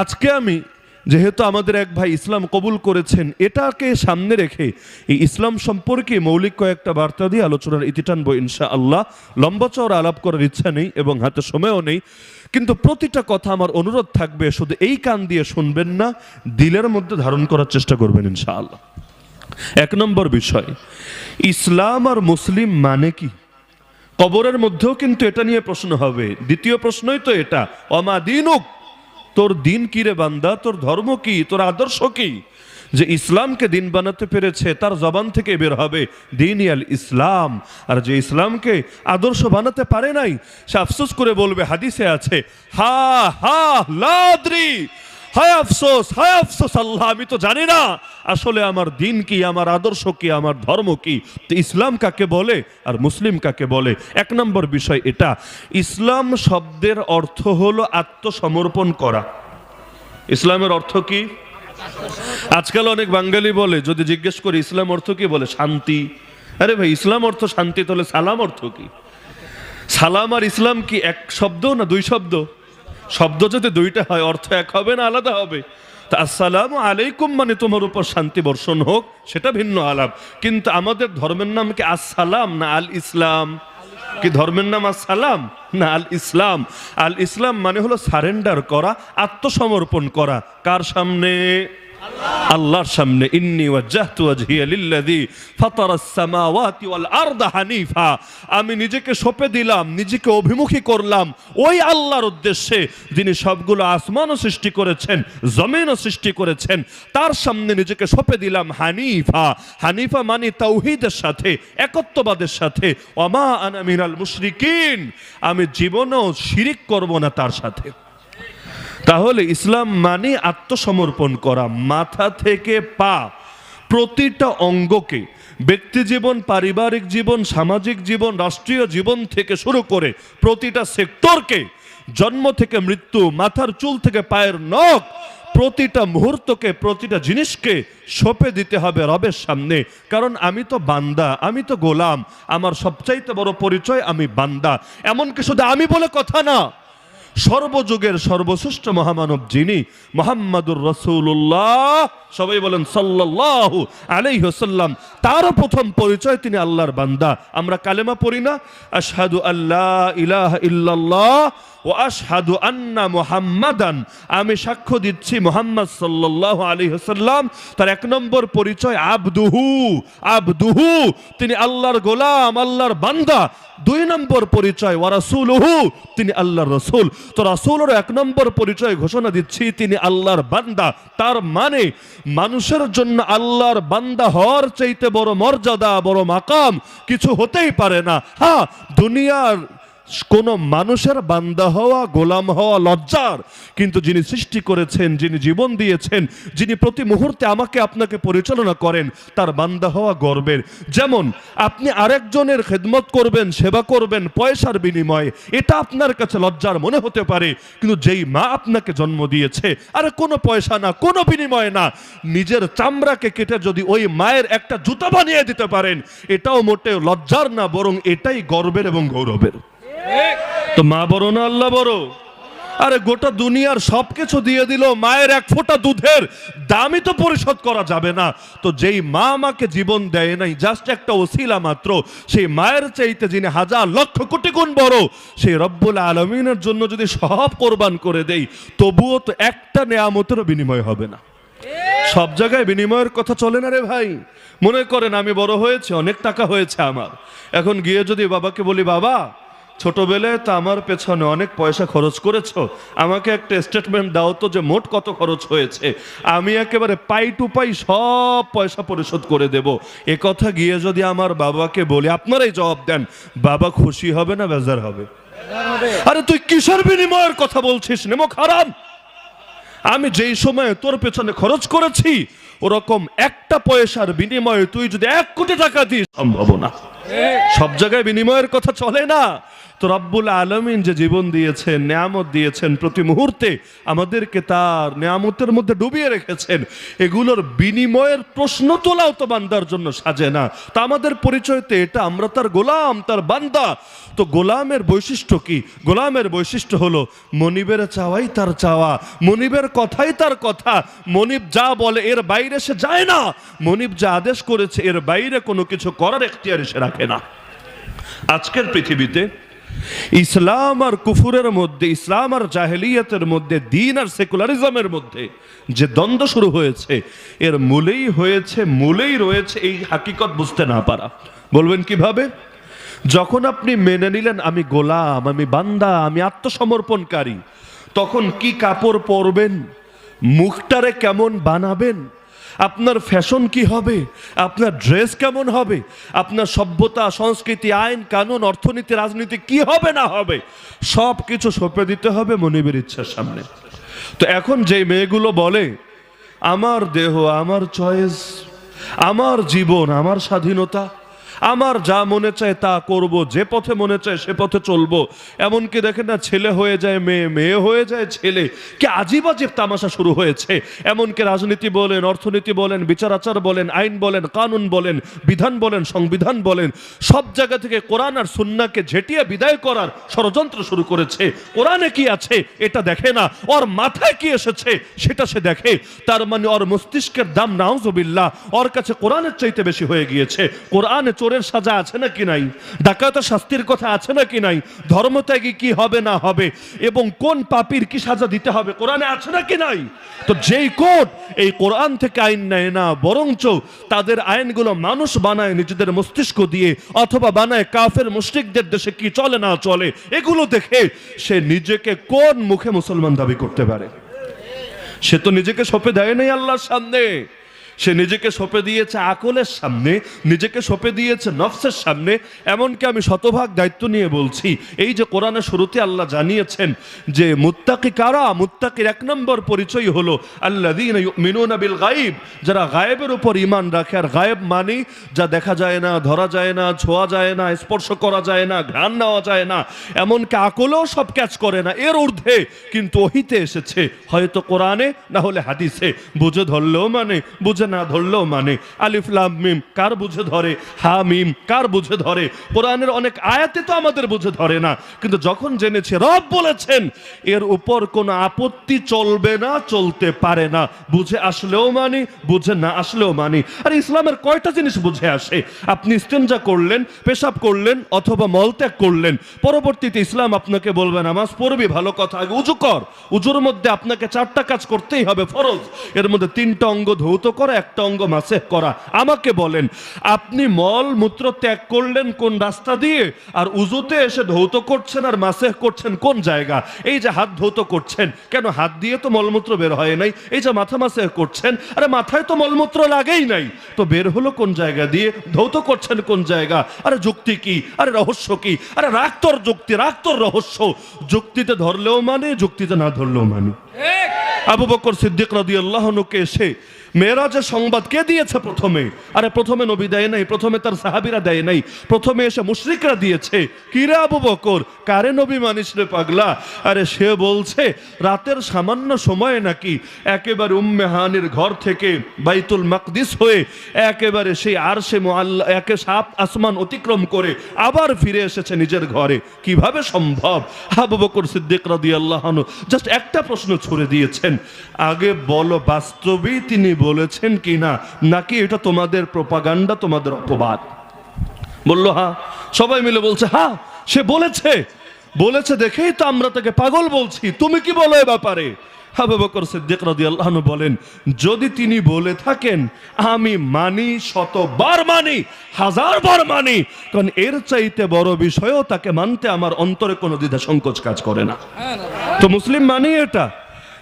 আজকে আমি যেহেতু আমাদের এক ভাই ইসলাম কবুল করেছেন, এটাকে সামনে রেখে এই ইসলাম সম্পর্কে মৌলিক কয়েকটা বার্তা দিয়ে আলোচনার ইতি টানবো ইনশা আল্লাহ লম্বা চওড়া আলাপ করার ইচ্ছা নেই এবং হাতে সময়ও নেই, কিন্তু প্রতিটা কথা আমার অনুরোধ থাকবে, শুধু এই কান দিয়ে শুনবেন না, দিলের মধ্যে ধারণ করার চেষ্টা করবেন ইনশা আল্লাহ এক নম্বর বিষয়, ইসলাম আর মুসলিম মানে কি? কবরের মধ্যেও কিন্তু এটা নিয়ে প্রশ্ন হবে। দ্বিতীয় প্রশ্নই তো এটা অমা দিনুক? তোর দিন কি রে বান্দা? তোর ধর্ম কি? তোর আদর্শ কি? যে ইসলামকে দিন বানাতে পেরেছে, তার জবান থেকে বের হবে দিন ইয়াল ইসলাম। আর যে ইসলামকে আদর্শ বানাতে পারে নাই, সে আফসোস করে বলবে, হাদিসে আছে, হা হা, লাদ্রি হায় আফসোস হায় আফসোস, আল্লাহ, আমি তো জানি না। আসলে আমার দিন কি, আমার আদর্শ কি, আমার ধর্ম কি? তো ইসলাম কাকে বলে আর মুসলিম কাকে বলে? এক নম্বর বিষয় এটা, ইসলাম শব্দের অর্থ হলো আত্মসমর্পণ করা। ইসলামের অর্থ কি? আজকাল অনেক বাঙালি বলে, যদি জিজ্ঞেস করি, ইসলাম অর্থ কি? বলে, শান্তি। আরে ভাই, ইসলাম অর্থ শান্তি, তাহলে সালাম অর্থ কি? সালাম আর ইসলাম কি এক শব্দ না দুই শব্দ? শব্দ যদি দুইটা হয়, অর্থ এক হবে না আলাদা হবে। তা আসসালাম আলাইকুম মানে তোমার উপর শান্তি বর্ষণ হোক, সেটা ভিন্ন আলাপ। কিন্তু আমাদের ধর্মের নাম কি আসসালাম না আল ইসলাম? কি ধর্মের নাম আসসালাম না আল ইসলাম? আল ইসলাম মানে হলো সারেন্ডার করা, আত্মসমর্পণ করা। কার সামনে? আল্লাহর সামনে, ইন্নি ওয়াজ্জাহতু ওয়াজহিয়া লিল্লাযী ফাতারাস সামাওয়াতি ওয়াল আরদা হানিফা। আমি নিজেকে সঁপে দিলাম, নিজেকে অভিমুখী করলাম। ওই আল্লাহর উদ্দেশ্যে যিনি সবগুলো আসমানও সৃষ্টি করেছেন, জমিনও সৃষ্টি করেছেন, তার সামনে নিজেকে সঁপে দিলাম, হানিফা। হানিফা মানে তাওহীদের সাথে, একত্ববাদের সাথে। ওমা আনা মিনাল মুশরিকিন, আমি জীবনও শিরিক করব না তার সাথে। তাহলে ইসলাম মানে আত্মসমর্পণ করা, মাথা থেকে পা, প্রতিটা অঙ্গকে, ব্যক্তি জীবন, পারিবারিক জীবন, সামাজিক জীবন, রাষ্ট্রীয় জীবন থেকে শুরু করে প্রতিটা সেক্টরকে, জন্ম থেকে মৃত্যু, মাথার চুল থেকে পায়ের নখ, প্রতিটা মুহূর্তকে, প্রতিটা জিনিসকে সঁপে দিতে হবে রবের সামনে। কারণ আমি তো বান্দা, আমি তো গোলাম, আমার সবচাইতে বড় পরিচয় আমি বান্দা। এমনকি শুধু আমি বলে কথা না? সর্বযুগের সর্বশ্রেষ্ঠ মহামানব যিনি মোহাম্মদুর রসুল্লাহ সবাই বলেন সাল্লাহ আলাই হোসাল্লাম তারও প্রথম পরিচয় তিনি আল্লাহর বান্দা। আমরা কালেমা পড়ি না? আশহাদু আল্লাহ ইলাহ ইল্লাল্লাহ ও আশহাদু আন্না মুহাম্মাদান। আমি সাক্ষ্য দিচ্ছি মোহাম্মদ সাল্লাহ আলী হাসাল্লাম তার এক নম্বর পরিচয় আবদুহু। আবদুহু, তিনি আল্লাহর গোলাম, আল্লাহর বান্দা। দুই নম্বর পরিচয় ওয়ারাসুলহু তিনি আল্লাহর রসুল। তো রাসুলের এক নম্বর পরিচয় ঘোষণা দিচ্ছি, তিনি আল্লাহর বান্দা। তার মানে মানুষের জন্য আল্লাহর বান্দা হওয়ার চাইতে বড় মর্যাদা, বড় মাকাম কিছু হতেই পারে না। হ্যাঁ দুনিয়ার কোন মানুষের বান্দা হওয়া, গোলাম হওয়া লজ্জার। কিন্তু যিনি সৃষ্টি করেছেন, যিনি জীবন দিয়েছেন, যিনি প্রতি মুহূর্তে আমাকে আপনাকে পরিচালনা করেন, তার বান্দা হওয়া গর্বের। যেমন, আপনি আরেকজনের খেদমত করবেন, সেবা করবেন, পয়সার বিনিময়ে, এটা আপনার কাছে লজ্জার মনে হতে পারে। কিন্তু যেই মা আপনাকে জন্ম দিয়েছে, আরে কোনো পয়সা না, কোনো বিনিময় না, নিজের চামড়াকে কেটে যদি ওই মায়ের একটা জুতা বানিয়ে দিতে পারেন, এটাও মোটে লজ্জার না, বরং এটাই গর্বের এবং গৌরবের। তো মা বড় না আল্লাহ বড়? আরে গোটা দুনিয়ার সবকিছু দিয়ে দিল, মায়ের এক ফোঁটা দুধের দামই তো পরিশোধ করা যাবে না। তো যেই মা আমাকে জীবন দেয় নাই জাস্ট একটা ওসিলা মাত্র, সেই মায়ের চাইতে যিনি হাজার লক্ষ কোটি গুণ বড়, সেই রব্বুল আলমিনের জন্য যদি সব কোরবান করে দেই, তবুও তো একটা নেয়ামতেরও বিনিময় হবে না। সব জায়গায় বিনিময়ের কথা চলে না রে ভাই। মনে করেন আমি বড় হয়েছে, অনেক টাকা হয়েছে আমার। এখন গিয়ে যদি বাবাকে বলি, বাবা ছোটবেলায় তো আমার পেছনে অনেক পয়সা খরচ করেছ। আমাকে একটা স্টেটমেন্ট দাও তো যে মোট কত খরচ হয়েছে। আমি একেবারে পাই টু পাই সব পয়সা পরিশোধ করে দেব। এ কথা গিয়ে যদি আমার বাবাকে বলি, আপনারাই জবাব দেন, বাবা খুশি হবে না বেজার হবে? আরে তুই কিসের বিনিময়ের কথা বলছিস? নেমো খারাপ। আমি যেই সময়ে তোর পেছনে খরচ করেছি, ওরকম একটা পয়সার বিনিময়ে তুই যদি এক কোটি টাকা দিস, সম্ভব না। সব জায়গায় বিনিময়ের কথা চলে না। তো রব্বুল আলমিন যে জীবন দিয়েছেন, নিয়ামত দিয়েছেন প্রতি মুহূর্তে আমাদেরকে তার নিয়ামতের মধ্যে ডুবিয়ে রেখেছেন। এগুলোর বিনিময়ের প্রশ্ন তোলাও তো বান্দার জন্য সাজে না। তা আমাদের পরিচয়তে এটা, আমরা তার গোলাম, তার বান্দা। তো গোলামের বৈশিষ্ট্য কি? গোলামের বৈশিষ্ট্য হলো, মনিবের চাওয়াই তার চাওয়া, মনিবের কথাই তার কথা। মনিব যা বলে, এর বাইরে সে যায় না। মনিব যা আদেশ করেছে, এর বাইরে কোনো কিছু করার এখতিয়ার সে রাখে না। আজকের পৃথিবীতে ইসলাম আর কুফুরের মধ্যে, ইসলাম আর জাহেলিয়াতের মধ্যে, দিন আর সেকুলারিজমের মধ্যে যে দ্বন্দ্ব শুরু হয়েছে, এর মূলেই হয়েছে, মূলেই রয়েছে এই হাকিকত বুঝতে না পারা। বলবেন কীভাবে? যখন আপনি মেনে নিলেন, আমি গোলাম, আমি বান্দা, আমি আত্মসমর্পণকারী, তখন কি কাপড় পরবেন? মুখটারে কেমন বানাবেন? আপনার ফ্যাশন কি হবে? আপনার ড্রেস কেমন হবে? আপনার সভ্যতা, সংস্কৃতি, আইন, কানুন, অর্থনীতি, রাজনীতি কি হবে না হবে? সব কিছু সঁপে দিতে হবে মনিবের ইচ্ছার সামনে। তো এখন যে মেয়েগুলো বলে, আমার দেহ, আমার চয়েস আমার জীবন, আমার স্বাধীনতা আমার যা মনে চায় তা করব, যে পথে মনে চায় সে পথে চলবো। এমনকি দেখেন না, ছেলে হয়ে যায় মেয়ে মেয়ে হয়ে যায় ছেলে। কি আজিব আজিব তামাশা শুরু হয়েছে। এমনকি রাজনীতি বলেন, অর্থনীতি বলেন, বিচার আচার বলেন, আইন বলেন, কানুন বলেন, বিধান বলেন, সংবিধান বলেন, সব জায়গা থেকে কোরআন আর সুন্নাকে ঝেটিয়ে বিদায় করার ষড়যন্ত্র শুরু করেছে। কোরআনে কি আছে এটা দেখে না, ওর মাথায় কি এসেছে সেটা সে দেখে। তার মানে ওর মস্তিষ্কের দাম নাউজবিল্লা ওর কাছে কোরআনের চাইতে বেশি হয়ে গিয়েছে। কোরআনে চোরের সাজা আছে নাকি নাই? ডাকাতের শাস্তির কথা আছে নাকি নাই? ধর্মত্যাগী কি হবে না হবে? এবং কোন পাপীর কি সাজা দিতে হবে? কোরআনে আছে নাকি নাই? তো যেই কোর্ট এই কোরআন থেকে আইন নেয় না, বরঞ্চ তাদের আইনগুলো মানুষ বানায় নিজেদের মস্তিষ্ক দিয়ে, অথবা বানায় কাফের মুশরিকদের দেশে কি চলে না চলে, এগুলো দেখে সে নিজেকে কোন মুখে মুসলমান দাবি করতে পারে? সে তো নিজেকে সঁপে দেয় নাই আল্লাহর সামনে। সে নিজেকে সঁপে দিয়েছে আকলের সামনে, নিজেকে সঁপে দিয়েছে নফসের সামনে। এমনকি আমি শতভাগ দায়িত্ব নিয়ে বলছি, এই যে কোরআনের শুরুতে আল্লাহ জানিয়েছেন যে, মুত্তাকি কারা? মুত্তাকির এক নম্বর পরিচয় হলো আল্লাহ মিনুন বিল গাইব যারা গায়েবের উপর ইমান রাখে, আর গায়েব মানে যা দেখা যায় না, ধরা যায় না, ছোঁয়া যায় না, স্পর্শ করা যায় না, ঘ্রাণ নেওয়া যায় না। এমনকি আকলেও সব ক্যাচ করে না, এর ঊর্ধ্বে কিন্তু ওহিতে এসেছে, হয়তো কোরআনে না হলে হাদিসে। বুঝে ধরলেও মানে বুঝে না ধরলেও মানে। আলিফ, লাম, মিম, কার বুঝে ধরে? হা, মিম, কার বুঝে ধরে? কোরআনের অনেক আয়াতে তো আমাদের বুঝে ধরে না। কিন্তু যখন জেনেছে, রব বলেছেন, এর উপর কোনো আপত্তি চলবে না, চলতে পারে না। বুঝে আসলেও মানি, বুঝে না আসলেও মানি। আর, ইসলামের কয়টা জিনিস বুঝে আসে? আপনি ইস্তেঞ্জা করলেন, পেশাব করলেন, অথবা মলত্যাগ করলেন। পরবর্তীতে ইসলাম আপনাকে বলবে, নামাজ পড়বি, ভালো কথা, আগে উজু কর। উজুর মধ্যে আপনাকে চারটা কাজ করতেই হবে, ফরজ। এর মধ্যে তিনটা অঙ্গ ধৌত করা একটা অঙ্গ মাসে করা। আমাকে বলেন আপনি মল মূত্র ত্যাগ করলেন কোন রাস্তা দিয়ে? আর উজুতে এসে ধৌত করছেন আর মাসে করছেন কোন জায়গা? এই যে হাত ধৌত করছেন কেন হাত দিয়ে তো মলমূত্র বের হয় নাই? এই যে মাথা মাসে করছেন আরে মাথায় তো মলমূত্র লাগেই নাই। তো বের হলো কোন জায়গা দিয়ে? ধৌত করছেন কোন জায়গা? আরে যুক্তি কি? আরে রহস্য কি? আরে রাগ তোর যুক্তি রাগ তোর রহস্য। যুক্তিতে ধরলেও মানে যুক্তিতে না ধরলেও মানে। আবু বকর সিদ্দিক রাদি আল্লাহনুকে এসে মেয়েরাজের সংবাদ কে দিয়েছে প্রথমে? আরে প্রথমে নবী দেয় নাই, প্রথমে তার সাহাবিরা দেয় নাই, প্রথমে এসে মুশরিকরা দিয়েছে। কিরে আবু বকর? কারে নবী মানিস রে পাগলা? আরে সে বলছে, রাতের সামান্য সময়ে নাকি একেবারে উম্মেহানির ঘর থেকে বাইতুল মাকদিস হয়ে একেবারে সেই আর সে মোয়াল্লা একে সাপ আসমান অতিক্রম করে আবার ফিরে এসেছে নিজের ঘরে। কীভাবে সম্ভব? আবু বকর সিদ্দিক রাদি আল্লাহনু জাস্ট একটা প্রশ্ন ছুড়ে দিয়েছেন। আগে বলো, বাস্তবেই তিনি বলেছেন কি না নাকি এটা তোমাদের প্রপাগান্ডা তোমাদের অপবাদ? বলল হ্যাঁ। সবাই মিলে বলছে হ্যাঁ সে বলেছে। বলেছে দেখেই তো আমরা তাকে পাগল বলছি। তুমি কি বলো এ ব্যাপারে? হাবে বকর সিদ্দিক রাদিয়াল্লাহু বলেন, যদি তিনি বলে থাকেন, আমি মানি, শতবার মানি হাজার বার মানি, কারণ এর চাইতে বড় বিষয়ও তাকে মানতে আমার অন্তরে কোনো দ্বিধা সংকোচ কাজ করে না। তো মুসলিম মানি এটা।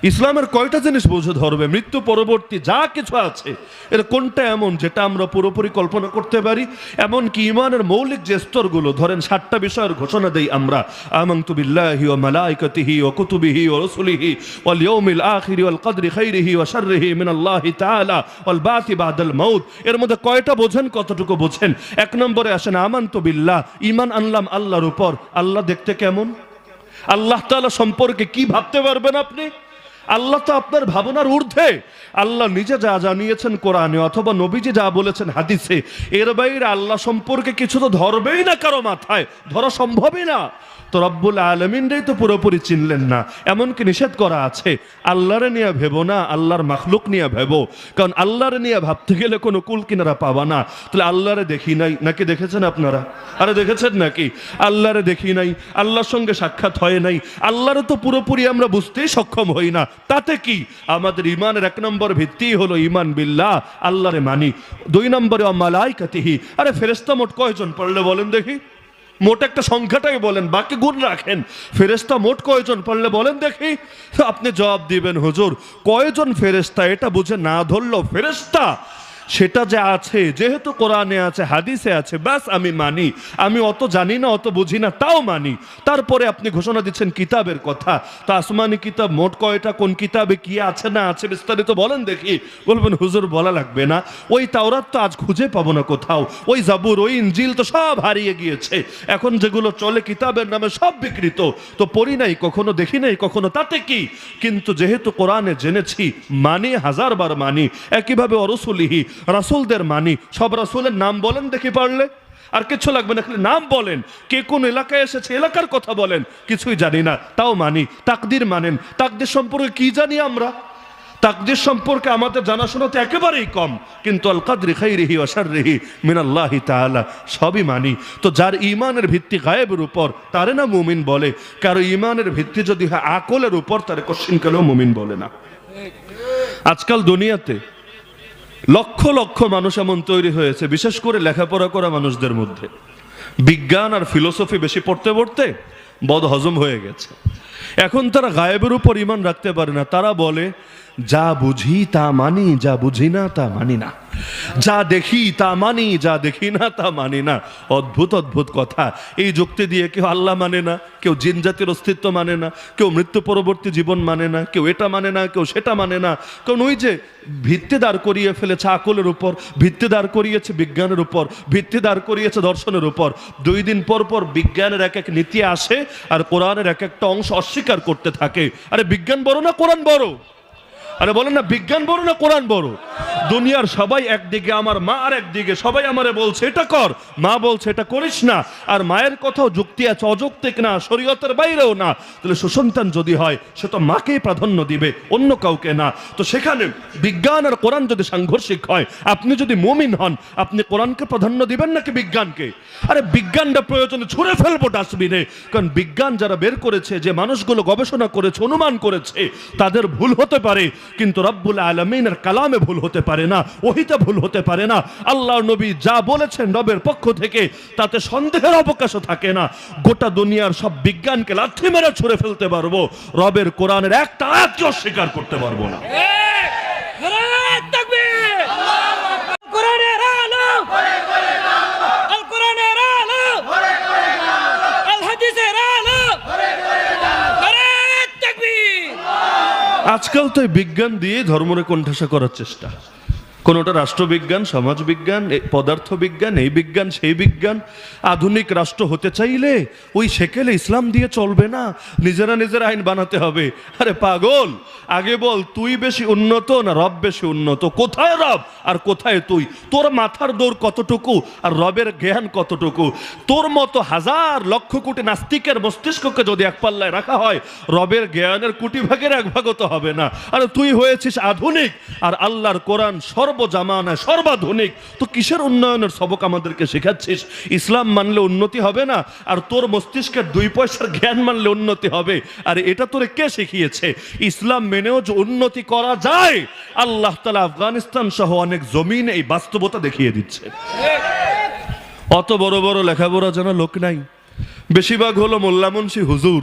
ইসলামের কয়টা জিনিস বুঝে ধরবে মৃত্যু পরবর্তী যা কিছু আছে। এর কোনটা এমন যেটা আমরা পুরোপুরি কল্পনা করতে পারি? এমন কি ইমানের মৌলিক যে স্তরগুলো, ধরেন সাতটা বিষয়ের ঘোষণা দেই আমরা। আমান্তু বিল্লাহি ওয়া মালাইকাতিহি ওয়া কুতুবিহি ওয়া রাসূলিহি ওয়াল ইয়াউমিল আখিরি ওয়াল কদরি খাইরিহি ওয়া শাররিহি মিনাল্লাহি তাআলা ওয়াল বাতি বাদাল মাউত। এর মধ্যে কয়টা বোঝেন, কতটুকু বোঝেন? এক নম্বরে আসেন, আমান্তু বিল্লাহ ইমান আনলাম আল্লাহর উপর। আল্লাহ দেখতে কেমন? আল্লাহ তাআলা সম্পর্কে কি ভাবতে পারবেন আপনি? আল্লাহ তো আপনার ভাবনার ঊর্ধ্বে। আল্লাহ নিজে যা জানিয়েছেন কোরআনে অথবা নবীজি যা বলেছেন হাদিসে, এর বাইরে আল্লাহ সম্পর্কে কিছু তো ধরবেই না কারও মাথায়, ধরা সম্ভবই না। তো রব্বুল আলমিনরাই তো পুরোপুরি চিনলেন না, এমনকি নিষেধ করা আছে, আল্লাহরে নিয়ে ভেবো না, আল্লাহর মাখলুক নিয়ে ভেবো। কারণ আল্লাহরে নিয়ে ভাবতে গেলে কোনো কুল কিনারা পাবা না। তাহলে আল্লাহরে দেখি নাই, নাকি দেখেছেন আপনারা? আরে দেখেছেন নাকি? আল্লাহরে দেখি নাই, আল্লাহর সঙ্গে সাক্ষাৎ হয় নাই। আল্লাহরে তো পুরোপুরি আমরা বুঝতেই সক্ষম হই না। তাতে কি? আমাদের ইমানের এক নম্বর ভিত্তি হলো ইমান বিল্লাহ, আল্লাহরে মানি। দুই নম্বরে অমালাই কাতিহি আরে ফেরেস্তা মোট কয়জন পড়লে বলেন দেখি? মোট একটা সংখ্যাটাই বলেন, বাকি গুণ রাখেন। ফেরেস্তা মোট কয়জন পড়লে বলেন দেখি? আপনি জবাব দিবেন, হুজুর, কয়জন ফেরেস্তা এটা বুঝে না ধরলো ফেরেস্তা সেটা যে আছে, যেহেতু কোরআনে আছে, হাদিসে আছে, ব্যাস আমি মানি। আমি অত জানি না, অত বুঝি না, তাও মানি। তারপরে আপনি ঘোষণা দিচ্ছেন কিতাবের কথা। তো আসমানি কিতাব, মোট কয়টা, কোন কিতাবে কি আছে না আছে বিস্তারিত বলেন দেখি। বলবেন, হুজুর, বলা লাগবে না। ওই তাওরাত তো আজ খুঁজে পাবো না কোথাও। ওই জাবুর, ওই ইঞ্জিল তো সব হারিয়ে গিয়েছে। এখন যেগুলো চলে কিতাবের নামে সব বিকৃত। তো পড়ি নাই, কখনো দেখি নাই, কখনো তাতে কি? কিন্তু যেহেতু কোরআনে জেনেছি, মানি হাজার বার মানি, একইভাবে অরসুলিহি রাসুলদের মানি। সব রাসুলের নাম বলেন দেখি পারলে। আর কিছু লাগবে না, খালি নাম বলেন। কে কোন এলাকায় এসেছে, এলাকার কথা বলেন। কিছুই জানি না, তাও মানি। তাকদির মানেন। তাকদির সম্পর্কে কি জানি আমরা? তাকদির সম্পর্কে আমাদের জানাশোনা তো একেবারেই কম। কিন্তু আল কাদরি খাইরিহি অসারিহি মিনাল্লাহি তাআলা, সবই মানি। তো যার ইমানের ভিত্তি গায়েবের উপর, তারে না মুমিন বলে। কারও ইমানের ভিত্তি যদি হয়, আকলের উপর, তারে কোশ্চিন কালেও মুমিন বলে না। আজকাল দুনিয়াতে লক্ষ লক্ষ মানুষ এমন তৈরি হয়েছে, বিশেষ করে লেখাপড়া করা মানুষদের মধ্যে। বিজ্ঞান আর ফিলোসফি বেশি পড়তে পড়তে বদ হজম হয়ে গেছে। এখন তারা গায়েবের উপর ইমান রাখতে পারে না। তারা বলে যা বুঝি তা মানি, যা বুঝি না তা মানি না। যা দেখি তা মানি, যা দেখি না তা মানি না। অদ্ভুত অদ্ভুত কথা। এই যুক্তি দিয়ে কেউ আল্লাহ মানে না, কেউ জিন জাতির অস্তিত্ব মানে না, কেউ মৃত্যু পরবর্তী জীবন মানে না, কেউ এটা মানে না, কেউ সেটা মানে না। কারণ ওই যে ভিত্তি দাঁড় করিয়ে ফেলেছে আকলের উপর, ভিত্তি দাঁড় করিয়েছে বিজ্ঞানের উপর, ভিত্তি দাঁড় করিয়েছে দর্শনের উপর। দুই দিন পর পর বিজ্ঞানের এক এক নীতি আসে আর কোরআনের এক একটা অংশ অস্বীকার করতে থাকে। আরে বিজ্ঞান বড় না কোরআন বড়? আরে বলেন না, বিজ্ঞান বড় না কোরআন বড়? দুনিয়ার সবাই একদিকে, আমার মা আর একদিকে, সবাই আমারে বলছে, এটা কর। মা বলছে, এটা করিস না। আর মায়ের কথাও যুক্তি আছে, অযৌক্তিক না, শরীয়তের বাইরেও না। তাহলে সুসন্তান যদি হয়, সে তো মাকেই প্রাধান্য দিবে, অন্য কাউকে না। তো সেখানে বিজ্ঞান আর কোরআন যদি সাংঘর্ষিক হয়, আপনি যদি মুমিন হন, আপনি কোরআনকে প্রাধান্য দিবেন নাকি বিজ্ঞানকে? আরে বিজ্ঞানটা প্রয়োজনে ছুঁড়ে ফেলব ডাস্টবিনে। কারণ বিজ্ঞান যারা বের করেছে, যে মানুষগুলো গবেষণা করেছে, অনুমান করেছে, তাদের ভুল হতে পারে। কিন্তু রব্বুল আলমিনের কালামে ভুল হতে পারে না, ওহিতে ভুল হতে পারে না। আল্লাহ নবী যা বলেছেন রবের পক্ষ থেকে, তাতে সন্দেহের অবকাশও থাকে না। গোটা দুনিয়ার সব বিজ্ঞানকে লাঠি মেরে ছুড়ে ফেলতে পারব। রবের কোরআনের একটা আয়াতকে অস্বীকার করতে পারব না নারায়ে তাকবীর কোরআনের আলো আল কোরআনের আলো আল হাদিসের আলো নারায়ে তাকবীর আজকাল তো বিজ্ঞান দিয়ে ধর্মরে কণ্ঠাসা করার চেষ্টা। কোনোটা রাষ্ট্রবিজ্ঞান, সমাজবিজ্ঞান পদার্থবিজ্ঞান, এই বিজ্ঞান, সেই বিজ্ঞান। আধুনিক রাষ্ট্র হতে চাইলে ওই সেকেলে ইসলাম দিয়ে চলবে না। নিজেরা নিজের আইন বানাতে হবে। আরে পাগল! আগে বল, তুই বেশি উন্নত না রব বেশি উন্নত? কোথায় রব আর কোথায় তুই? তোর মাথার দৌড় কতটুকু আর রবের জ্ঞান কতটুকু? তোর মতো হাজার লক্ষ কোটি নাস্তিকের মস্তিষ্ককে যদি এক পাল্লায় রাখা হয়, রবের জ্ঞানের কোটি ভাগের এক ভাগও তো হবে না। আর তুই হয়েছিস আধুনিক আর আল্লাহর কোরআন সর্বজামানায় সর্বাধুনিক। তো কিসের উন্নয়নের সবক আমাদেরকে শেখাচ্ছিস? ইসলাম মানলে উন্নতি হবে না, আর তোর মস্তিষ্কের দুই পয়সার জ্ঞান মানলে উন্নতি হবে। আর এটা তোরে কে শিখিয়েছে? ইসলাম মেনেও যে উন্নতি করা যায়, আল্লাহ তালা আফগানিস্তান সহ অনেক জমিন এই বাস্তবতা দেখিয়ে দিচ্ছে। অত বড় বড় লেখাপড়া যেন লোক নাই। বেশিরভাগ হলো মোল্লা মুন্সি হুজুর।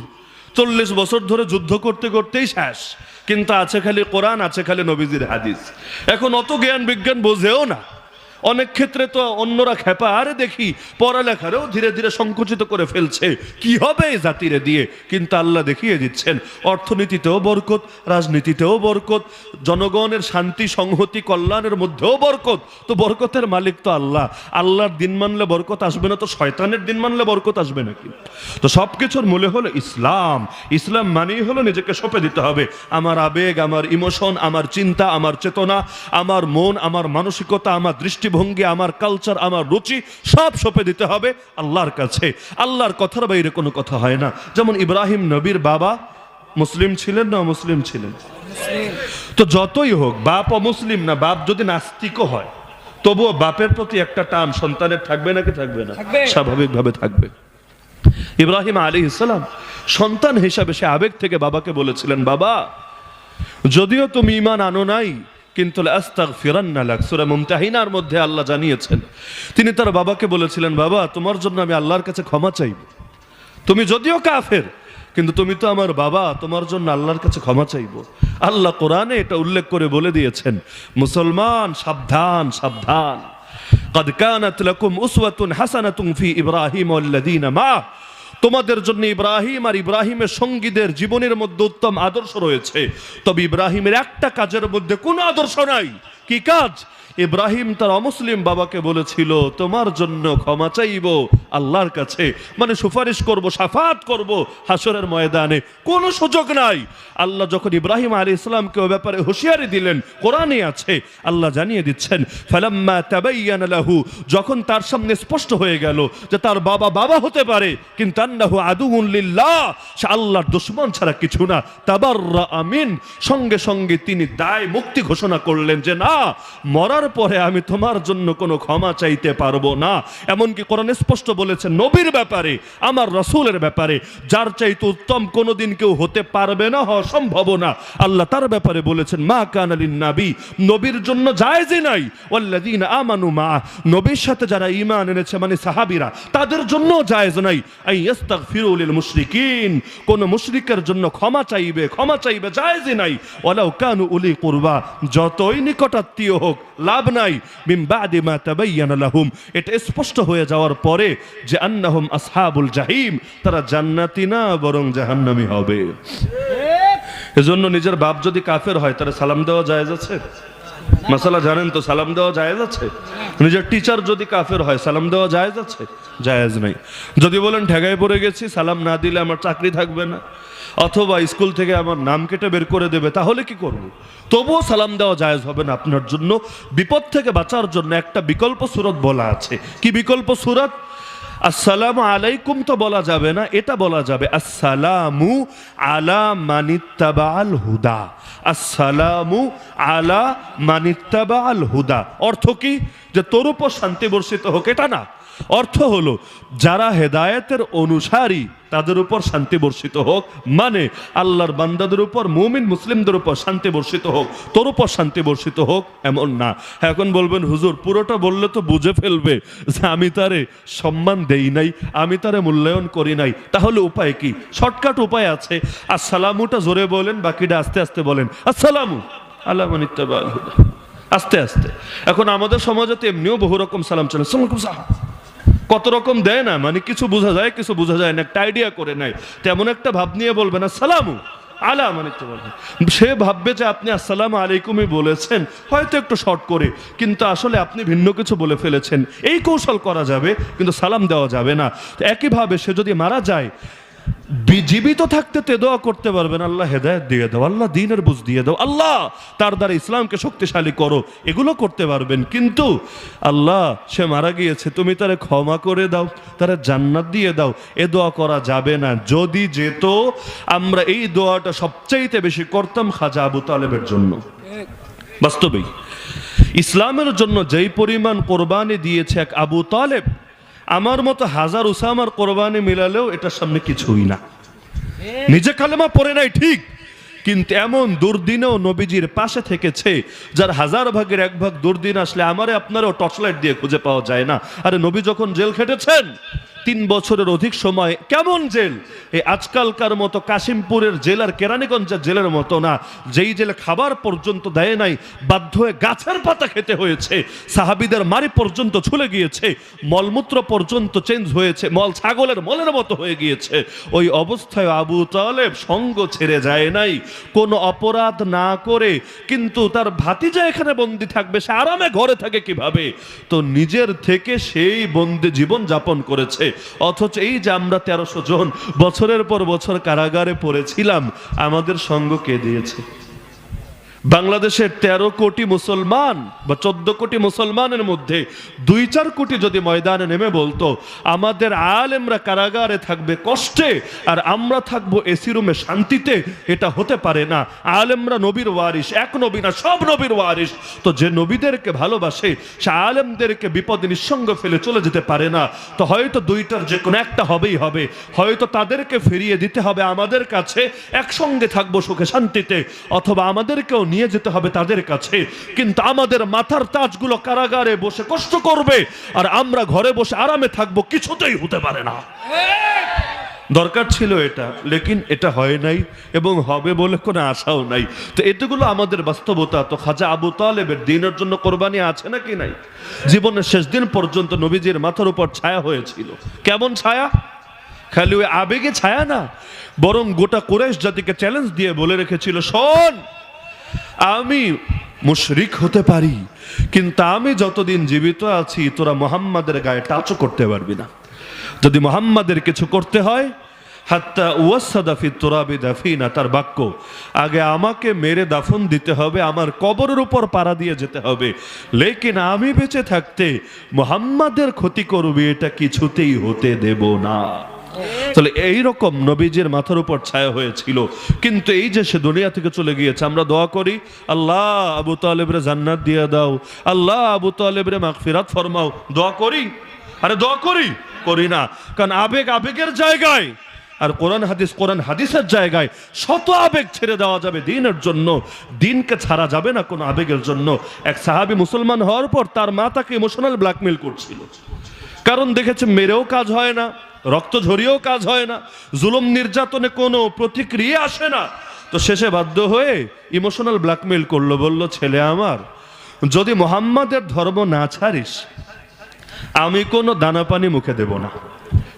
চল্লিশ বছর ধরে যুদ্ধ করতে করতেই শেষ। কিন্তু আছে খালি কোরআন, আছে খালি নবীজির হাদিস। এখন অত জ্ঞান বিজ্ঞান বোঝেও না। অনেক ক্ষেত্রে তো অন্যরা খেপা, আরে দেখি পড়ালেখারেও ধীরে ধীরে সংকুচিত করে ফেলছে। কি হবে এই জাতিরে দিয়ে? কিন্তু আল্লাহ দেখিয়ে দিচ্ছেন, অর্থনীতিতেও বরকত, রাজনীতিতেও বরকত, জনগণের শান্তি, সংহতি, কল্যাণের মধ্যেও বরকত। তো বরকতের মালিক তো আল্লাহ। আল্লাহর দিন মানলে বরকত আসবে না, তো শয়তানের দিন মানলে বরকত আসবে নাকি? তো সব কিছুর মূলে হলো ইসলাম। ইসলাম মানেই হলো নিজেকে সঁপে দিতে হবে। আমার আবেগ, আমার ইমোশন আমার চিন্তা, আমার চেতনা, আমার মন, আমার মানসিকতা, আমার দৃষ্টিভঙ্গি আমার কালচার আমার রুচি সব সঁপে দিতে হবে আল্লাহর কাছে। আল্লাহর কথার বাইরে কোনো কথা হয় না। যেমন ইব্রাহিম নবীর বাবা মুসলিম ছিলেন না মুসলিম ছিলেন? তো যতই হোক বাপ অমুসলিম না বাপ যদি নাস্তিকও হয় তবুও বাপের প্রতি একটা টান সন্তানের থাকবে নাকি থাকবে না। স্বাভাবিকভাবে থাকবে। ইব্রাহিম আলী ইসলাম সন্তান হিসাবে সে আবেগ থেকে বাবাকে বলেছিলেন বাবা যদিও তুমি ইমান আনো নাই কিন্তু আস্তাক ফিরান্না লাগ সুরা মুমতাহিনার মধ্যে আল্লাহ জানিয়েছেন তিনি তার বাবাকে বলেছিলেন বাবা তোমার জন্য আমি আল্লাহর কাছে ক্ষমা চাইব তুমি যদিও কাফের কিন্তু তুমি তো আমার বাবা তোমার জন্য আল্লাহর কাছে ক্ষমা চাইব আল্লাহ কোরআনে এটা উল্লেখ করে বলে দিয়েছেন মুসলমান সাবধান সাবধান قد كانت لكم أسوة حسنة في إبراهيم والذين معه তোমাদের জন্য ইব্রাহিম আর ইব্রাহিমের সঙ্গীদের জীবনের মধ্যে উত্তম আদর্শ রয়েছে। তবে ইব্রাহিমের একটা কাজের মধ্যে কোনো আদর্শ নাই। কি কাজ? ইব্রাহিম তার অমুসলিম বাবাকে বলেছিল, তোমার জন্য ক্ষমা চাইব, আল্লাহর কাছে। মানে সুপারিশ করব, সাফাত করব হাসরের ময়দানে। কোনো সুযোগ নাই। আল্লাহ যখন ইব্রাহিম আলী ইসলামকে ও ব্যাপারে হুঁশিয়ারি দিলেন, কোরআনে আছে, আল্লাহ জানিয়ে দিচ্ছেন, ফালাম্মা তাবাইয়ানা লাহু। যখন তার সামনে স্পষ্ট হয়ে গেল যে তার বাবা বাবা হতে পারে, কিন্তু আন্নাহু আদুউন লিল্লাহ, সে আল্লাহর দুশ্মন ছাড়া কিছু না। তাবাররা আমিন সঙ্গে সঙ্গে তিনি দায় মুক্তি ঘোষণা করলেন যে, না, মরার পরে আমি তোমার জন্য কোনো ক্ষমা চাইতে পারব না। এমনকি কোরআন স্পষ্ট বলেছে, নবীর ব্যাপারে, আমার রসুলের ব্যাপারে, যার চাইতে উত্তম কোনোদিন কেউ হতে পারবে না, হওয়া সম্ভব না। আল্লাহ তার ব্যাপারে বলেছেন, মা কান কানালিন নাবি, নবীর জন্য জায়েজই নাই। ওয়াল্লাযীন আমানু মা নবীর সাথে যারা ঈমান এনেছে মানে সাহাবীরা, তাদের জন্য জায়েজ নাই। আই ইস্তাগফিরু লিল মুশরিকিন, কোন মুশরিকের জন্য ক্ষমা চাইবে ক্ষমা চাইবে, জায়েজই নাই। ওয়ালাউ কানু উলি কুরবা, যতই নিকটাত্মীয় হোক লাভ নাই মিন বাদি মা তাবায়্যানা লাহুম। এটা স্পষ্ট হয়ে যাওয়ার পরে যে আন্নাহুম আসহাবুল জাহিম, তারা জান্নাতি না, বরং জাহান্নামী হবে। এজন্য নিজের বাপ যদি কাফের হয় তারা সালাম দেওয়া জায়েজ আছে? মাসালা জানেন তো, সালাম দেওয়া জায়েজ আছে? নিজের টিচার যদি কাফের হয়, সালাম দেওয়া জায়েজ আছে? জায়েজ নাই। যদি বলেন ঠেগায় পড়ে গেছি, সালাম না দিলে আমার চাকরি থাকবে না। অথবা স্কুল থেকে আমার নাম কেটে বের করে দেবে, তাহলে কি করব? তবুও সালাম দেওয়া জায়েজ হবে না আপনার জন্য। বিপদ থেকে বাঁচার জন্য একটা বিকল্প সুরত বলা আছে। কি বিকল্প সুরত? আসসালামু আলাইকুম তো বলা যাবে না, এটা বলা যাবে, আসসালামু আলা মানিত্তাবাল হুদা। আসসালামু আলা মানিত্তাবাল হুদা। অর্থ কি? যে তোর উপর শান্তি বর্ষিত হোক, এটা না। অর্থ হলো, যারা হেদায়েতের অনুসারী, তাদের উপর শান্তি বর্ষিত হোক। মানে আল্লাহর বান্দাদের উপর, মুমিন মুসলিমদের উপর শান্তি বর্ষিত হোক। তোর উপর শান্তি বর্ষিত হোক, এমন না। এখন বলবেন, হুজুর, পুরোটা বললে তো বুঝে ফেলবে যে আমি তারে সম্মান দেই নাই, আমি তারে মূল্যায়ন করি নাই। তাহলে উপায় কি? শর্টকাট উপায় আছে। আর আসসালামুটা জোরে বলেন, বাকিটা আস্তে আস্তে বলেন। আসসালামু আল্লাহ আস্তে আস্তে। এখন আমাদের সমাজে তো এমনিও বহু রকম সালাম চলে। সালাম সালাম। কত রকম দেয় না মানে কিছু বোঝা যায়, কিছু বোঝা যায় না, একটা আইডিয়া করে নেয়। তেমন একটা ভাব নিয়ে বলবে না, সালামু আলা মানে তো বলবেন। সে ভাববে যে আপনি আসসালাম আলাইকুমই বলেছেন, হয়তো একটু শর্ট করে, কিন্তু আসলে আপনি ভিন্ন কিছু বলে ফেলেছেন। এই কৌশল করা যাবে, কিন্তু সালাম দেওয়া যাবে না। একইভাবে সে যদি মারা যায় জীবিত থাকতে তে দোয়া করতে পারবেন। আল্লাহ হেদায়ত দিয়ে দাও, আল্লাহ দিনের বুঝ দিয়ে দাও। আল্লাহ, তার দ্বারা ইসলামকে শক্তিশালী করো, এগুলো করতে পারবেন। কিন্তু আল্লাহ, সে মারা গিয়েছে, তুমি তারে ক্ষমা করে দাও, তারা জান্নাত দিয়ে দাও। এ দোয়া করা যাবে না। যদি যেত, আমরা এই দোয়াটা সবচাইতে বেশি করতাম খাজা আবু তালেবের জন্য। বাস্তবেই। ইসলামের জন্য যেই পরিমাণ কোরবানি দিয়েছে এক আবু তালেব আমার মতো হাজার উসামার কোরবানি মিলালেও এটার সামনে কিছুই না। নিজে কালেমা পড়ে নাই ঠিক, কিন্তু এমন দুর্দিনেও নবীজির পাশে থেকেছে, যার হাজার ভাগের এক ভাগ দুর্দিন আসলে আমারে আপনারও টর্চলাইট দিয়ে খুঁজে পাওয়া যায় না। আরে নবী যখন জেল খেটেছেন তিন বছরের অধিক সময় কেমন জেল? এই আজকালকার মতো কাশিমপুরের জেলার কেরানীগঞ্জের জেলের মতো না। যেই জেলে খাবার পর্যন্ত দেয় নাই, বাধ্য হয়ে গাছের পাতা খেতে হয়েছে। সাহাবিদের মারি পর্যন্ত ছুলে গিয়েছে। মলমূত্র পর্যন্ত চেঞ্জ হয়েছে। মল ছাগলের মলের মতো হয়ে গিয়েছে। ওই অবস্থায় আবু তালেব সঙ্গ ছেড়ে যায় নাই। কোনো অপরাধ না করে, কিন্তু তার ভাতিজা এখানে বন্দি থাকবে। সে আরামে ঘরে থাকে কীভাবে? তো নিজের থেকে সেই বন্দি জীবন যাপন করেছে। অথচ এই যে আমরা তেরোশো জন, বছরের পর বছর কারাগারে পড়েছিলাম, আমাদের সঙ্গ কে দিয়েছে? বাংলাদেশের তেরো কোটি মুসলমান বা চোদ্দ কোটি মুসলমানের মধ্যে দুই চার কোটি যদি ময়দানে নেমে বলতো, আমাদের আলেমরা কারাগারে থাকবে কষ্টে আর আমরা থাকব এসি রুমে শান্তিতে, এটা হতে পারে না। আলেমরা নবীর ওয়ারিস এক নবী না, সব নবীর ওয়ারিস তো যে নবীদেরকে ভালোবাসে, সে আলেমদেরকে বিপদে নিঃসঙ্গ ফেলে চলে যেতে পারে না। তো হয়তো দুইটার যে কোনো একটা হবেই হবে। হয়তো তাদেরকে ফিরিয়ে দিতে হবে আমাদের কাছে, একসঙ্গে থাকব সুখে শান্তিতে, অথবা আমাদেরকেও নিয়ে যেতে হবে তাদের কাছে। কিন্তু আমাদের মাথার তাজগুলো কারাগারে বসে কষ্ট করবে, আর আমরা ঘরে বসে আরামে থাকব, কিছুতেই হতে পারে না। দরকার ছিল এটা, লেকিন এটা হয় নাই এবং হবে বলে কোনো আশাও নাই। তো এটুগুলো আমাদের বাস্তবতা, তো খাজা আবু তালেবের দিনের জন্য কোরবানি আছে নাকি নাই? জীবনের শেষ দিন পর্যন্ত নবীজির মাথার উপর ছায়া হয়েছিল। কেমন ছায়া? খালি ওই আবেগে ছায়া না, বরং গোটা কোরেশ জাতিকে চ্যালেঞ্জ দিয়ে বলে রেখেছিল, শোন আমি মুশরিক হতে পারি, কিন্তু আমি যতদিন জীবিত আছি, তোরা মোহাম্মদের গায়ে টাচও করতে পারবি না। যদি মোহাম্মদের কিছু করতে হয়, হাত্তা ওয়াসাদাফি তোরাবি দাফিনা, তার বাক্য, আগে আমাকে মেরে দাফন দিতে হবে, আমার কবরের উপর পাড়া দিয়ে যেতে হবে। লেকিন আমি বেঁচে থাকতে মোহাম্মদের ক্ষতি করবি, এটা কিছুতেই হতে দেব না। তাহলে এইরকম নবীজির মাথার উপর ছায়া হয়েছিল। কিন্তু এই যে সে দুনিয়া থেকে চলে গিয়েছে, আমরা দোয়া করি, আল্লাহ আবু তালেবরে জান্নাত দিয়ে দাও, আল্লাহ আবু তালেবরে মাগফিরাত ফরমাও। দোয়া করি? আরে দোয়া করি? করি না। কারণ আবেগ আবেগের জায়গায়, আর কোরআন হাদিস কোরআন হাদিসের জায়গায় শত আবেগ ছেড়ে দেওয়া যাবে দিনের জন্য। দিনকে ছাড়া যাবে না কোনো আবেগের জন্য। এক সাহাবী মুসলমান হওয়ার পর তার মা তাকে ইমোশনাল ব্ল্যাকমেল করছিল। কারণ দেখেছে, মেরেও কাজ হয় না। রক্ত ঝরিয়েও কাজ হয় না, জুলুম নির্যাতনে কোনো প্রতিক্রিয়া আসে না। তো শেষে বাধ্য হয়ে ইমোশনাল ব্ল্যাকমেল করল, বলল, ছেলে আমার, যদি মোহাম্মদের ধর্ম না ছাড়িস, আমি কোনো দানা পানি মুখে দেব না।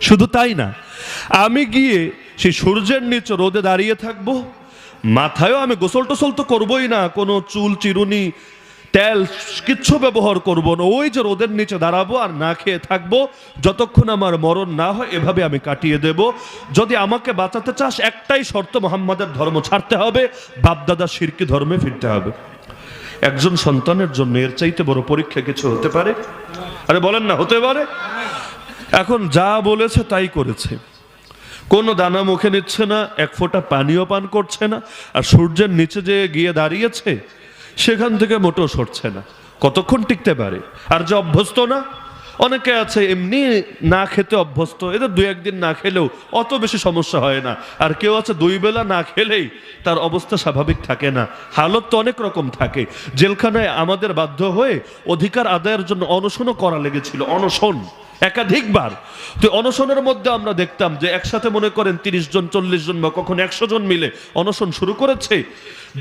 শুধু তাই না, আমি গিয়ে সেই সূর্যের নিচে রোদে দাঁড়িয়ে থাকব, মাথায়ও আমি গোসল টোসল তো করবোই না, কোনো চুল, চিরুনি তেল কিচ্ছু ব্যবহার করব না। ওই যে রোদের নিচে দাঁড়াবো আর না খেয়ে থাকব, যতক্ষণ আমার মরণ না হয়, এভাবে আমি কাটিয়ে দেব। যদি আমাকে বাঁচাতে চাস, একটাই শর্ত, মোহাম্মদের ধর্ম ছাড়তে হবে, বাপদাদা শিরকি ধর্মে ফিরতে হবে। একজন সন্তানের জন্য এর চাইতে বড় পরীক্ষা কিছু হতে পারে? আরে বলেন না, হতে পারে? এখন যা বলেছে তাই করেছে। কোনো দানা মুখে নিচ্ছে না, এক ফোঁটা পানিও পান করছে না, আর সূর্যের নিচে যে গিয়ে দাঁড়িয়েছে সেখান থেকে মোটেও সরছে না। কতক্ষণ টিকতে পারে? আর যে অভ্যস্ত না? অনেকে আছে এমনি না খেতে অভ্যস্ত। এদের দু একদিন না খেলেও অত বেশি সমস্যা হয় না। আর কেউ আছে দুই বেলা না খেলেই তার অবস্থা স্বাভাবিক থাকে না। হালত তো অনেক রকম থাকে। জেলখানায় আমাদের বাধ্য হয়ে অধিকার আদায়ের জন্য অনশনও করা লেগেছিল। অনশন। একাধিকবার। তো অনশনের মধ্যে আমরা দেখতাম যে একসাথে মনে করেন তিরিশ জন, চল্লিশ জন বা কখন একশো জন মিলে অনশন শুরু করেছে।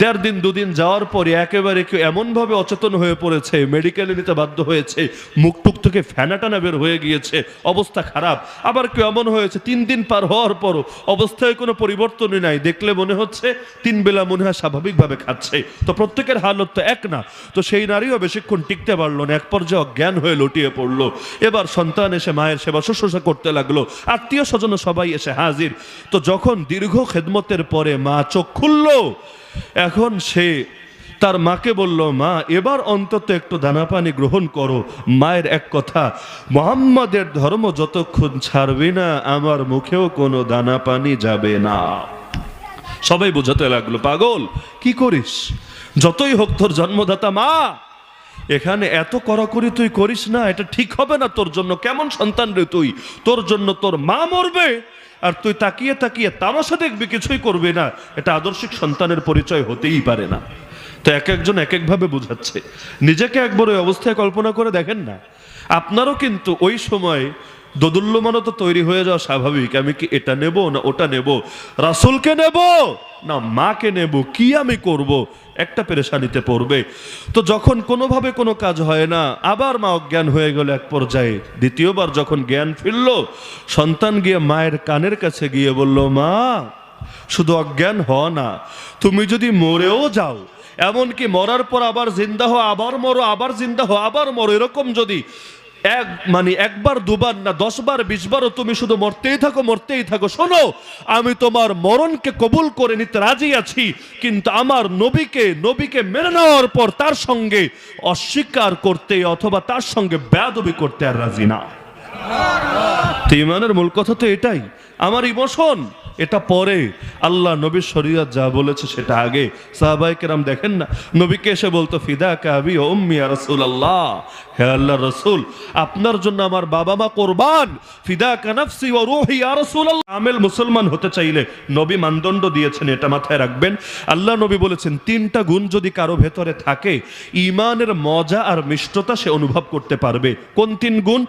দেড় দিন, দুদিন যাওয়ার পরে একেবারে কেউ এমনভাবে অচেতন হয়ে পড়েছে মেডিকেলে নিতে বাধ্য হয়েছে মুখ টুক থেকে ফ্যানাটানা বের হয়ে গিয়েছে, অবস্থা খারাপ। আবার কেউ এমন হয়েছে, তিন দিন পার হওয়ার পরও অবস্থায় কোনো পরিবর্তনই নাই। দেখলে মনে হচ্ছে তিন বেলা মনে হয় স্বাভাবিকভাবে খাচ্ছে। তো প্রত্যেকের হালত তো এক না। তো সেই নারীও বেশিক্ষণ টিকতে পারল না, এক পর্যায়ে অজ্ঞান হয়ে লটিয়ে পড়ল। এবার সন্তান এসে মায়ের সেবা শুশ্রূষা করতে লাগল। আত্মীয় স্বজন সবাই এসে হাজির। তো যখন দীর্ঘ খেদমতের পরে মা চোখ খুললো, এখন সে তার মাকে বলল, মা, এবার অন্তত একটু দানা পানি গ্রহণ করো। মায়ের এক কথা, মোহাম্মদের ধর্ম যতক্ষণ ছাড়বে না, আমার মুখেও কোনো দানা পানি যাবে না। সবাই বোঝাতে লাগল, পাগল, কি করিস? যতই হোক তোর জন্মদাতা মা এখানে এত করাকরি তুই করিস না, এটা ঠিক হবে না তোর জন্য। কেমন সন্তান রে তুই? তোর জন্য তোর মা মরবে, আর তুই তাকিয়ে তাকিয়ে তামাশা দেখবি, কিছুই করবে না। এটা আদর্শিক সন্তানের পরিচয় হতেই পারে না। তো এক একজন এক একভাবে বুঝাচ্ছে। নিজেকে একবার ওই অবস্থায় কল্পনা করে দেখেন না। আপনারও কিন্তু ওই সময় দোদুল্যমানও তো তৈরি হয়ে যাওয়া স্বাভাবিক। আমি কি এটা নেব না ওটা নেব? রাসুলকে নেব না মাকে নেব? কি আমি করব? একটা পেরেশানিতে পড়বে। তো যখন কোনোভাবে কোনো কাজ হয় না, আবার মা অজ্ঞান হয়ে গেল এক পর্যায়ে। দ্বিতীয়বার যখন জ্ঞান ফিরল, সন্তান গিয়ে মায়ের কানের কাছে গিয়ে বলল, মা, শুধু অজ্ঞান হ না, তুমি যদি মরেও যাও, এমনকি মরার পর আবার জিন্দা হো আবার মরো, আবার জিন্দা হো আবার মরো, এরকম যদি এক মানে একবার, দুবার না, দশবার, বিশবারও তুমি শুধু মরতেই থাকো মরতেই থাকো। শোনো, আমি তোমার মরণকে কবুল করে নিতে রাজি আছি, কিন্তু আমার নবীকে নবীকে মেনে নেওয়ার পর তার সঙ্গে অস্বীকার করতে অথবা তার সঙ্গে ব্যাদবি করতে আর রাজি না। তো ইমানের মূল কথা তো এটাই আমার ইমোশন এটা পরে আল্লাহ নবীর শরীয়ত যা বলেছে সেটা আগে। সাহাবাই কেরাম দেখেন না? নবীকে এসে বলতো, ফিদা কাবি ওম্মিয়া রসুল আল্লাহ হে আল্লাহ রসুল, আপনার জন্য আমার বাবা মা কোরবান। ফিদা কানাফসি ও রোহি আর রসুল আমেল মুসলমান হতে চাইলে নবী মানদণ্ড দিয়েছেন, এটা মাথায় রাখবেন। আল্লাহ নবী বলেছেন, তিনটা গুণ যদি কারও ভেতরে থাকে ইমানের মজা আর মিষ্টতা সে অনুভব করতে পারবে। কোন তিন গুণ?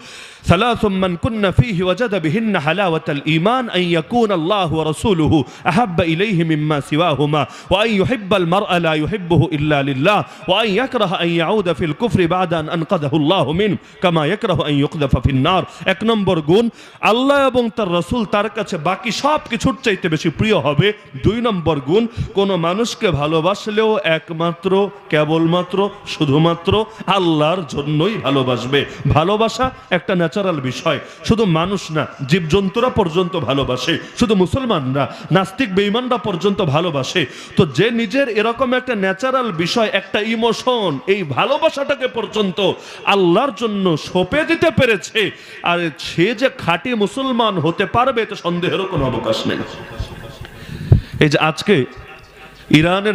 সালাহ সুম্মান কুন্না ফিহি ওয়াজাদা বিহিন্না হালাওয়াতাল ইমান الإيمان أن يكون الله ورسوله أحب إليه مما سواهما وأن يحب المرء لا يحبه إلا لله وأن يكره أن يعود في الكفر بعد أن أنقذه الله منه كما يكره أن يقذف في النار এক নম্বর গুণ আল্লাহ এবং তার রসুল তার কাছে বাকি সব কিছুর চাইতে বেশি প্রিয় হবে দুই নম্বর গুণ কোন মানুষকে ভালোবাসলেও একমাত্র কেবলমাত্র শুধুমাত্র আল্লাহর জন্যই ভালোবাসবে ভালোবাসা একটা ন্যাচারাল বিষয় শুধু মানুষ না জীবজন্তুরা পর্যন্ত ভালোবাসে। শুধু মুসলমানরা, নাস্তিক বেঈমানরা পর্যন্ত ভালোবাসে। তো যে নিজের এরকম একটা ন্যাচারাল বিষয়, একটা ইমোশন, এই ভালোবাসাটাকে পর্যন্ত আল্লাহর জন্য সঁপে দিতে পেরেছে, আর সে যে খাঁটি মুসলমান হতে পারবে তো সন্দেহেরও কোনো অবকাশ নেই। এই যে আজকে ইরানের